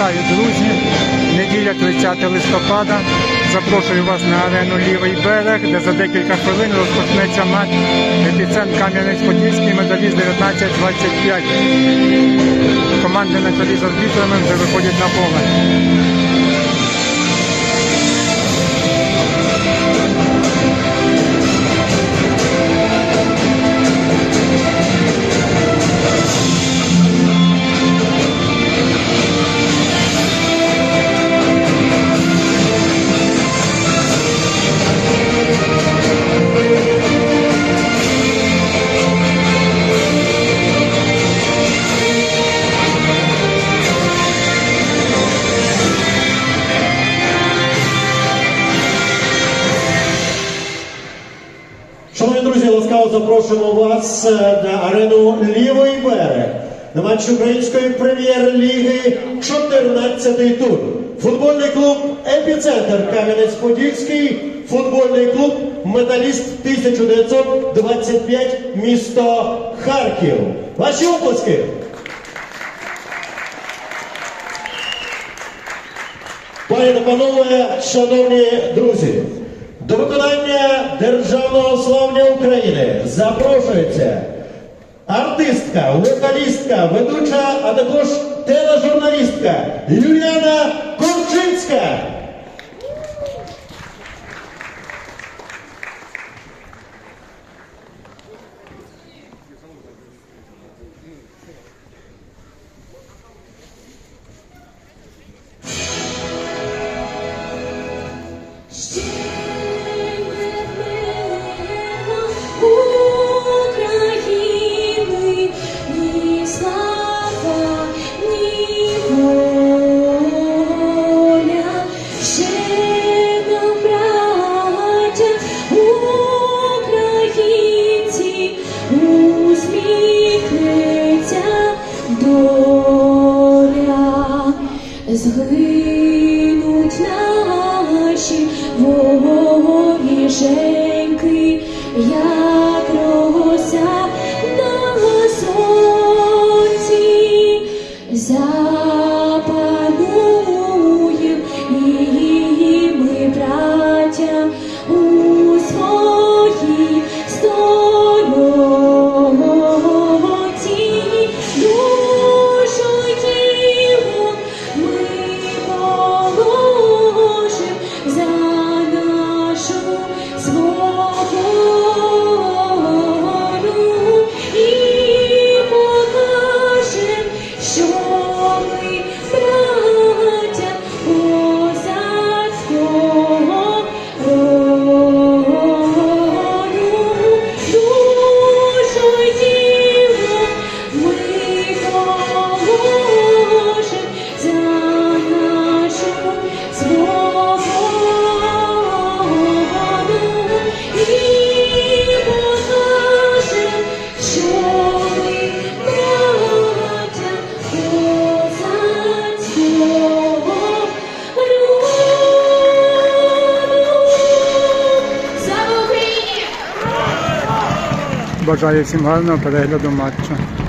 Вітаю, друзі! Неділя 30 листопада. Запрошую вас на арену Лівий берег, де за декілька хвилин розпочнеться матч епіцентр Кам'янець-Подільський, медаліст 19-25. Команди на чолі з арбітрами вже виходять на поле. Ласкаво запрошуємо вас е, на арену Лівий берег на матч української прем'єр-ліги 14-й тур. Футбольний клуб Епіцентр Кам'янець-Подільський, футбольний клуб Металіст 1925 місто Харків. Ваші оплески! Пані та панове, шановні друзі, до виконання державного славня України запрошується артистка, вокалістка, ведуча, а також тележурналістка Юліана shame. Бажаю всім гарного перегляду матчу.